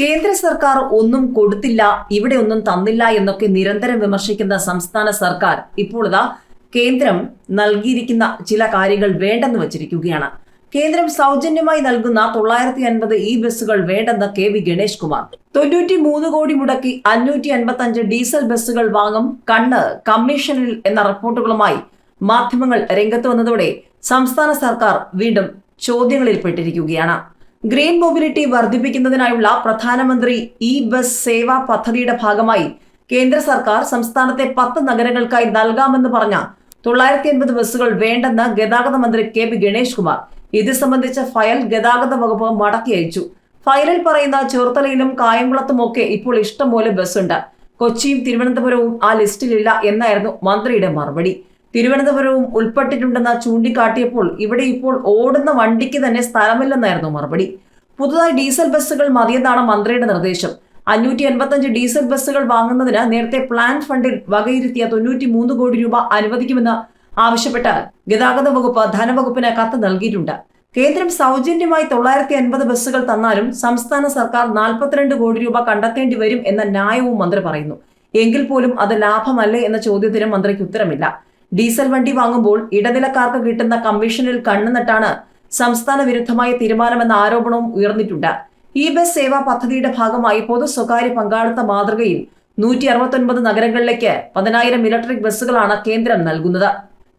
കേന്ദ്ര സർക്കാർ ഒന്നും കൊടുത്തില്ല ഇവിടെ ഒന്നും തന്നില്ല എന്നൊക്കെ നിരന്തരം വിമർശിക്കുന്ന സംസ്ഥാന സർക്കാർ ഇപ്പോൾ ഇതാ കേന്ദ്രം നൽകിയിരിക്കുന്ന ചില കാര്യങ്ങൾ വേണ്ടെന്ന് വച്ചിരിക്കുകയാണ്. കേന്ദ്രം സൗജന്യമായി നൽകുന്ന തൊള്ളായിരത്തി അൻപത് ഇ ബസ്സുകൾ വേണ്ടെന്ന് കെ വി ഗണേഷ് കുമാർ. തൊണ്ണൂറ്റി മൂന്ന് കോടി മുടക്കി അഞ്ഞൂറ്റി അൻപത്തി അഞ്ച് ഡീസൽ ബസ്സുകൾ വാങ്ങും കണ്ണ് കമ്മീഷനിൽ എന്ന റിപ്പോർട്ടുകളുമായി മാധ്യമങ്ങൾ രംഗത്ത് വന്നതോടെ സംസ്ഥാന സർക്കാർ വീണ്ടും ചോദ്യങ്ങളിൽ ചോദ്യങ്ങളിൽപ്പെട്ടിരിക്കുകയാണ്. ഗ്രീൻ മൊബിലിറ്റി വർദ്ധിപ്പിക്കുന്നതിനായുള്ള പ്രധാനമന്ത്രി ഇ ബസ് സേവാ പദ്ധതിയുടെ ഭാഗമായി കേന്ദ്ര സർക്കാർ സംസ്ഥാനത്തെ പത്ത് നഗരങ്ങൾക്കായി നൽകാമെന്ന് പറഞ്ഞ തൊള്ളായിരത്തി എൺപത് ബസ്സുകൾ വേണ്ടെന്ന് ഗതാഗത മന്ത്രി കെ പി ഗണേഷ് കുമാർ. ഇത് സംബന്ധിച്ച ഫയൽ ഗതാഗത വകുപ്പ് മടക്കി അയച്ചു. ഫയലിൽ പറയുന്ന ചെറുത്തലയിലും കായംകുളത്തുമൊക്കെ ഇപ്പോൾ ഇഷ്ടംപോലെ ബസ്സുണ്ട്. കൊച്ചിയും തിരുവനന്തപുരവും ആ ലിസ്റ്റിലില്ല എന്നായിരുന്നു മന്ത്രിയുടെ മറുപടി. തിരുവനന്തപുരവും ഉൾപ്പെട്ടിട്ടുണ്ടെന്ന് ചൂണ്ടിക്കാട്ടിയപ്പോൾ ഇവിടെ ഇപ്പോൾ ഓടുന്ന വണ്ടിക്ക് തന്നെ സ്ഥലമില്ലെന്നായിരുന്നു മറുപടി. പുതുതായി ഡീസൽ ബസ്സുകൾ മതിയെന്നാണ് മന്ത്രിയുടെ നിർദ്ദേശം. അഞ്ഞൂറ്റി എൺപത്തഞ്ച് ഡീസൽ ബസ്സുകൾ വാങ്ങുന്നതിന് നേരത്തെ പ്ലാൻ ഫണ്ടിൽ വകയിരുത്തിയ തൊണ്ണൂറ്റി മൂന്ന് കോടി രൂപ അനുവദിക്കുമെന്ന് ആവശ്യപ്പെട്ട് ഗതാഗത വകുപ്പ് ധനവകുപ്പിന് കത്ത് നൽകിയിട്ടുണ്ട്. കേന്ദ്രം സൗജന്യമായി തൊള്ളായിരത്തി അൻപത് ബസ്സുകൾ തന്നാലും സംസ്ഥാന സർക്കാർ നാൽപ്പത്തിരണ്ട് കോടി രൂപ കണ്ടെത്തേണ്ടി വരും എന്ന ന്യായവും മന്ത്രി പറയുന്നു. എങ്കിൽ പോലും അത് ലാഭമല്ലേ എന്ന ചോദ്യത്തിന് മന്ത്രിക്ക് ഉത്തരമില്ല. ഡീസൽ വണ്ടി വാങ്ങുമ്പോൾ ഇടനിലക്കാർക്ക് കിട്ടുന്ന കമ്മീഷനിൽ കണ്ണുനട്ടാണ് സംസ്ഥാന വിരുദ്ധമായ തീരുമാനമെന്ന ആരോപണവും ഉയർന്നിട്ടുണ്ട്. ഇ ബസ് സേവാ പദ്ധതിയുടെ ഭാഗമായി പൊതു സ്വകാര്യ പങ്കാളിത്ത മാതൃകയിൽ നൂറ്റി അറുപത്തൊൻപത് നഗരങ്ങളിലേക്ക് പതിനായിരം ഇലക്ട്രിക് ബസ്സുകളാണ് കേന്ദ്രം നൽകുന്നത്.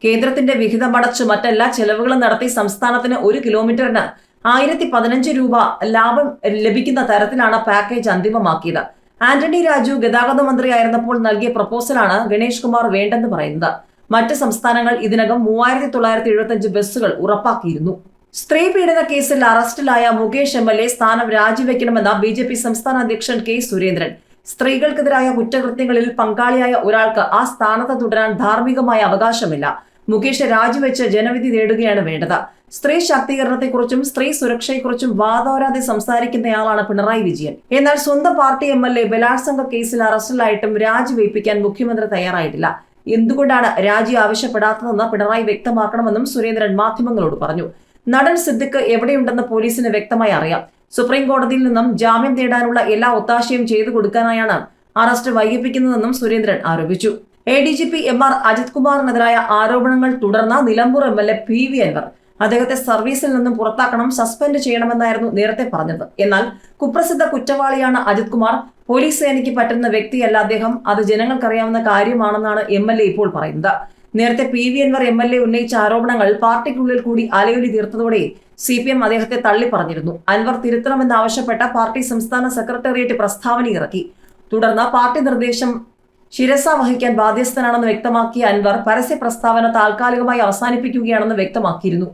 കേന്ദ്രത്തിന്റെ വിഹിതമടച്ച് മറ്റെല്ലാ ചെലവുകളും നടത്തി സംസ്ഥാനത്തിന് ഒരു കിലോമീറ്ററിന് ആയിരത്തി പതിനഞ്ച് രൂപ ലാഭം ലഭിക്കുന്ന തരത്തിലാണ് പാക്കേജ് അന്തിമമാക്കിയത്. ആന്റണി രാജു ഗതാഗത മന്ത്രിയായിരുന്നപ്പോൾ നൽകിയ പ്രപ്പോസലാണ് ഗണേഷ് കുമാർ വേണ്ടെന്ന് പറയുന്നത്. മറ്റ് സംസ്ഥാനങ്ങൾ ഇതിനകം മൂവായിരത്തി തൊള്ളായിരത്തി എഴുപത്തി ബസ്സുകൾ ഉറപ്പാക്കിയിരുന്നു. സ്ത്രീ പീഡന കേസിൽ അറസ്റ്റിലായ മുകേഷ് എം എൽ എ സ്ഥാനം രാജിവെക്കണമെന്ന ബി ജെ പി സംസ്ഥാന അധ്യക്ഷൻ കെ സുരേന്ദ്രൻ. സ്ത്രീകൾക്കെതിരായ കുറ്റകൃത്യങ്ങളിൽ പങ്കാളിയായ ഒരാൾക്ക് ആ സ്ഥാനത്ത് തുടരാൻ ധാർമ്മികമായ അവകാശമില്ല. മുകേഷ് രാജിവെച്ച് ജനവിധി നേടുകയാണ് വേണ്ടത്. സ്ത്രീ ശാക്തീകരണത്തെക്കുറിച്ചും സ്ത്രീ സുരക്ഷയെക്കുറിച്ചും വാദോരാതെ സംസാരിക്കുന്നയാളാണ് പിണറായി വിജയൻ. എന്നാൽ സ്വന്തം പാർട്ടി എം എൽ എ ബലാത്സംഗ കേസിൽ അറസ്റ്റിലായിട്ടും രാജിവെപ്പിക്കാൻ മുഖ്യമന്ത്രി തയ്യാറായിട്ടില്ല. എന്തുകൊണ്ടാണ് രാജി ആവശ്യപ്പെടാത്തതെന്ന് പിണറായി വ്യക്തമാക്കണമെന്നും സുരേന്ദ്രൻ മാധ്യമങ്ങളോട് പറഞ്ഞു. നടൻ സിദ്ദിഖ് എവിടെയുണ്ടെന്ന് പോലീസിന് വ്യക്തമായി അറിയാം. സുപ്രീം കോടതിയിൽ നിന്നും ജാമ്യം നേടാനുള്ള എല്ലാ ഒത്താശയും ചെയ്തു കൊടുക്കാനായാണ് അറസ്റ്റ് വൈകിപ്പിക്കുന്നതെന്നും സുരേന്ദ്രൻ ആരോപിച്ചു. A D G P M R Ajith കുമാറിനെതിരായ ആരോപണങ്ങൾ തുടർന്ന Nilambur M L A P V Anvar അദ്ദേഹത്തെ സർവീസിൽ നിന്നും പുറത്താക്കണം സസ്പെൻഡ് ചെയ്യണമെന്നായിരുന്നു നേരത്തെ പറഞ്ഞത്. എന്നാൽ കുപ്രസിദ്ധ കുറ്റവാളിയാണ് അജിത് കുമാർ. പോലീസ് സേനയ്ക്ക് പറ്റുന്ന വ്യക്തിയല്ല അദ്ദേഹം. അത് ജനങ്ങൾക്കറിയാവുന്ന കാര്യമാണെന്നാണ് എം എൽ എ ഇപ്പോൾ പറയുന്നത്. നേരത്തെ P V Anvar M L A ഉന്നയിച്ച ആരോപണങ്ങൾ പാർട്ടിക്കുള്ളിൽ കൂടി അലയൊലി തീർത്തതോടെ സി പി എം അദ്ദേഹത്തെ തള്ളി പറഞ്ഞിരുന്നു അൻവർ തിരുത്തണമെന്നാവശ്യപ്പെട്ട പാർട്ടി സംസ്ഥാന സെക്രട്ടേറിയറ്റ് പ്രസ്താവന ഇറക്കി. തുടർന്ന് പാർട്ടി നിർദ്ദേശം ശിരസ വഹിക്കാൻ ബാധ്യസ്ഥനാണെന്ന് വ്യക്തമാക്കിയ അൻവർ പരസ്യ പ്രസ്താവന താൽക്കാലികമായി അവസാനിപ്പിക്കുകയാണെന്ന് വ്യക്തമാക്കിയിരുന്നു.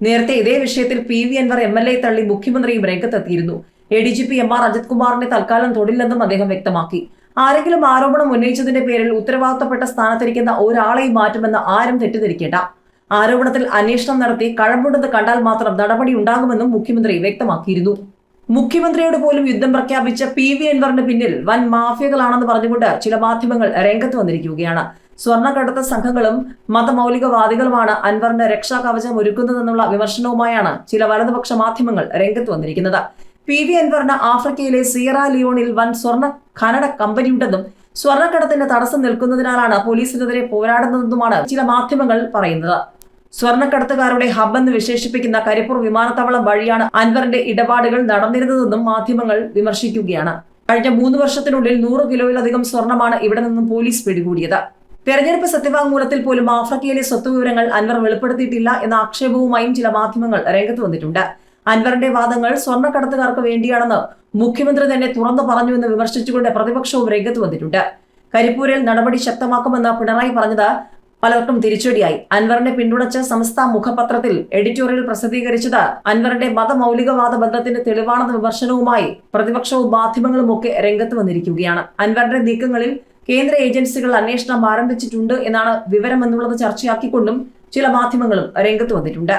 നേരത്തെ ഇതേ വിഷയത്തിൽ P V Anvar M L A തള്ളി മുഖ്യമന്ത്രിയും രംഗത്തെത്തിയിരുന്നു. A D G P M R Ajith കുമാറിനെ തൽക്കാലം തൊടില്ലെന്നും അദ്ദേഹം വ്യക്തമാക്കി. ആരെങ്കിലും ആരോപണം ഉന്നയിച്ചതിന്റെ പേരിൽ ഉത്തരവാദിത്തപ്പെട്ട സ്ഥാനത്തിരിക്കുന്ന ഒരാളെയും മാറ്റുമെന്ന് ആരും തെറ്റിദ്ധരിക്കേണ്ട. ആരോപണത്തിൽ അന്വേഷണം നടത്തി കഴമ്പുണ്ടെന്ന് കണ്ടാൽ മാത്രം നടപടി ഉണ്ടാകുമെന്നും മുഖ്യമന്ത്രി വ്യക്തമാക്കിയിരുന്നു. മുഖ്യമന്ത്രിയോട് പോലും യുദ്ധം പ്രഖ്യാപിച്ച പി വി അൻവറിന് പിന്നിൽ വൻ മാഫിയകളാണെന്ന് പറഞ്ഞുകൊണ്ട് ചില മാധ്യമങ്ങൾ രംഗത്ത് വന്നിരിക്കുകയാണ്. സ്വർണക്കടത്ത സംഘങ്ങളും മതമൗലികവാദികളുമാണ് അൻവറിന്റെ രക്ഷാകവചം ഒരുക്കുന്നതെന്നുള്ള വിമർശനവുമായാണ് ചില വലതുപക്ഷ മാധ്യമങ്ങൾ രംഗത്ത് വന്നിരിക്കുന്നത്. പി വി അൻവറിന് ആഫ്രിക്കയിലെ സിയറ ലിയോണിൽ വൻ സ്വർണ ഖനന കമ്പനിയുണ്ടെന്നും സ്വർണക്കടത്തിന് തടസ്സം നിൽക്കുന്നതിനാലാണ് പോലീസിനെതിരെ പോരാടുന്നതെന്നുമാണ് ചില മാധ്യമങ്ങൾ പറയുന്നത്. സ്വർണക്കടത്തുകാരുടെ ഹബ്ബെന്ന് വിശേഷിപ്പിക്കുന്ന കരിപ്പൂർ വിമാനത്താവളം വഴിയാണ് അൻവറിന്റെ ഇടപാടുകൾ നടന്നിരുന്നതെന്നും മാധ്യമങ്ങൾ വിമർശിക്കുകയാണ്. കഴിഞ്ഞ മൂന്ന് വർഷത്തിനുള്ളിൽ നൂറ് കിലോയിലധികം സ്വർണമാണ് ഇവിടെ നിന്നും പോലീസ് പിടികൂടിയത്. തെരഞ്ഞെടുപ്പ് സത്യവാങ്മൂലത്തിൽ പോലും ആഫ്രിക്കയിലെ സ്വത്ത് വിവരങ്ങൾ അൻവർ വെളിപ്പെടുത്തിയിട്ടില്ല എന്ന ആക്ഷേപവുമായും ചില മാധ്യമങ്ങൾ രംഗത്ത് വന്നിട്ടുണ്ട്. അൻവറിന്റെ വാദങ്ങൾ സ്വർണക്കടത്തുകാർക്ക് വേണ്ടിയാണെന്ന് മുഖ്യമന്ത്രി തന്നെ തുറന്നു പറഞ്ഞുവെന്ന് വിമർശിച്ചുകൊണ്ട് പ്രതിപക്ഷവും രംഗത്ത് വന്നിട്ടുണ്ട്. കരിപ്പൂരിൽ നടപടി ശക്തമാക്കുമെന്ന് പിണറായി പറഞ്ഞത് പലർക്കും തിരിച്ചടിയായി. അൻവറിനെ പിന്തുണച്ച സംസ്ഥ മുഖപത്രത്തിൽ എഡിറ്റോറിയൽ പ്രസിദ്ധീകരിച്ചത് അൻവറിന്റെ മതമൗലികവാദ ബന്ധത്തിന്റെ തെളിവാണെന്ന വിമർശനവുമായി പ്രതിപക്ഷവും മാധ്യമങ്ങളും ഒക്കെ രംഗത്ത് വന്നിരിക്കുകയാണ്. അൻവറിന്റെ നീക്കങ്ങളിൽ കേന്ദ്ര ഏജൻസികൾ അന്വേഷണം ആരംഭിച്ചിട്ടുണ്ട് എന്നാണ് വിവരമെന്നുള്ളത് ചർച്ചയാക്കിക്കൊണ്ടും ചില മാധ്യമങ്ങളും രംഗത്ത് വന്നിട്ടുണ്ട്.